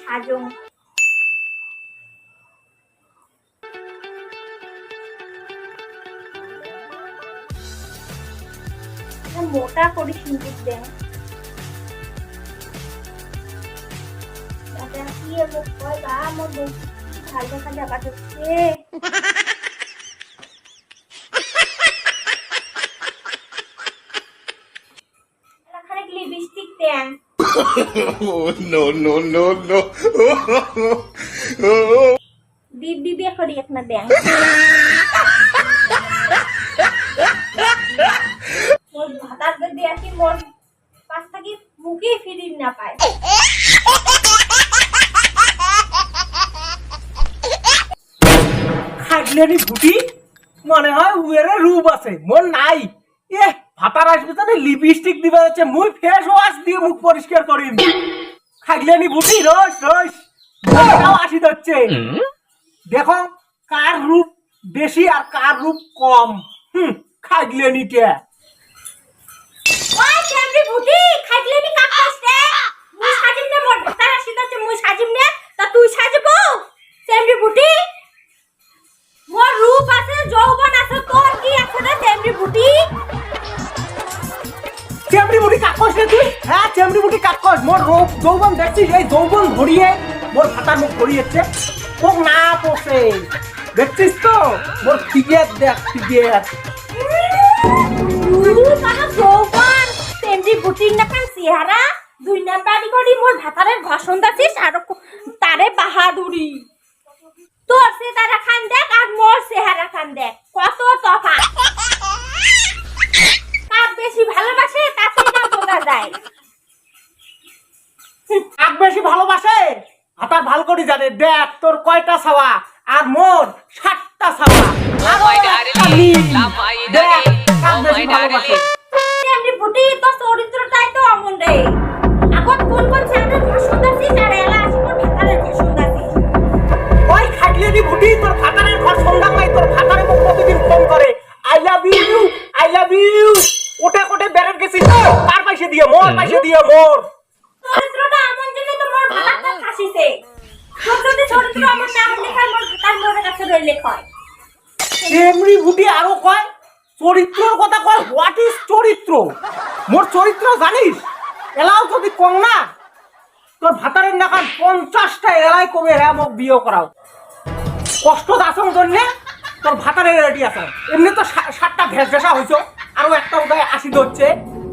সাজং। মোটা করিস কিন্তু দেন দাদা, কি এলো? কয়, বা, আমার বউ কি ভালো লিপস্টিক দেন no no no no. বিপ বিবিয়া করি একটা দেন মোর ভাতার যদি আর মোর পাশ থাকি মুখে ফিরিন না পায়। খাইলেনি ফুটি মনে হয় উয়েরে রূপ আছে মন নাই। এ, ভাতার আসবে তাহলে লিপস্টিক দিবা যাচ্ছে মুই ফেস ওয়াশ দিয়ে মুখ পরিষ্কার করিম। খাইলেনি ফুটি রস রস। আসি যাচ্ছে দেখো, কার রূপ বেশি আর কার রূপ কম। হুম খাইলেনি কে? ওই ফ্যামিলি বুটি খাইলেনি কাকাস রে মুই সাজিম না, মোর তো না। তা বুটি রূপ আছে, যৌবন আছে, তোর কি আছে রে? ফ্যামিলি বুটি কাকস রে তুই হ্যাঁ চেমড়ি মুটি কাকস মোর যৌবন দেখছিস এই যৌবন ধরিয়ে মোর ভাতার মুখ ধরিয়েছে ও না পোষে। দেখছিস তো? মোর ফিগের দেখ যৌবন। ফ্যামিলি বুটির না কান চেহারা। দুই নাম্বারই করি মোর ভাতারের ঘষণ দাছিস আর তারে বাহাদুরি। তোর সে তারা খান দেখ আর মোর চেহারা খান দেখ। কত তফাৎ কার বেশি ভালোবাসে তাতে না বোঝা যায় বেশি ভালোবাসে? হাতার ভালো করে জানে। দেখ তোর কয়টা ছাওয়া? আর মোর সাতটা ছাওয়া। Oh oh চরিত্রটাই তো অমন রে। এখন কোন কোন ছেলেদের ভাষণ আর লেখায় এমনি বুটি আরও কয় চরিত্রর কথা কয় হোয়াট ইজ চরিত্র? মোর চরিত্র জানিস এলাও যদি কম না তোর ভাতারের নাকান পঞ্চাশটা এলাই কমে হ্যাঁ মোক বিয়ে করাও। কষ্ট দাসং জন্যে তোর ভাতারের রেডি আছে। এমনি তো সাতটা ভেস ভেসা হয়েছ আরও একটা উদয় আসি ধরছে।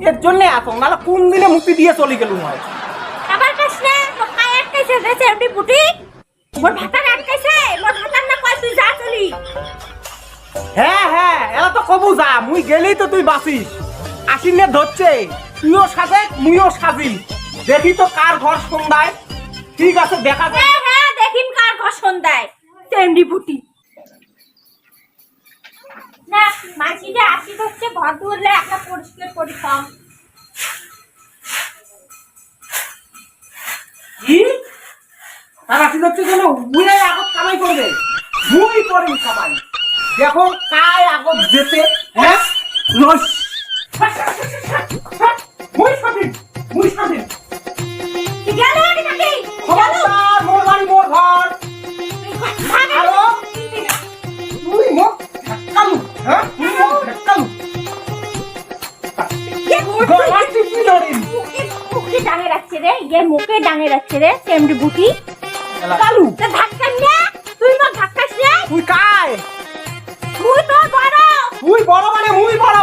এর জন্য আসং নাহলে কোন দিনে মুক্তি দিয়ে চলে গেলুম হয় আবার কাছ না তোর পায়ে আটকাইছে রে এমনি বুটি মোর ভাতার আটকাইছে মোর ভাতার না কয় তুই যা চলি। হ্যাঁ হ্যাঁ এলা তো কবু যা মুই গেলেই তো তুই বাঁচিস। আশিনে ধরছে তুইও সাজে মুইও সাজি। দেখি তো কার ঘর সন্ধ্যায়। ঠিক আছে দেখা যায় হ্যাঁ হ্যাঁ দেখিম কার ঘষণ দেয় তেমনি বুটি না মাঝিটা আসি হচ্ছে ঘর দুয়ারলে একটা পরিষ্কার করি কি? তার আশি ধরছে যেন উড়ে আগত কামাই করবে। মুই করি কামাই দেখো কায় আগত যেতে হ্যাঁ? ইয়ে মুখে ডাঙে রাখছে রে তেমনি বুটি। কালু তা ধাক্কা নে তুই মা ধাক্কাস নে তুই কায় তুই তো বড়। তুই বড় মানে মুই বড়।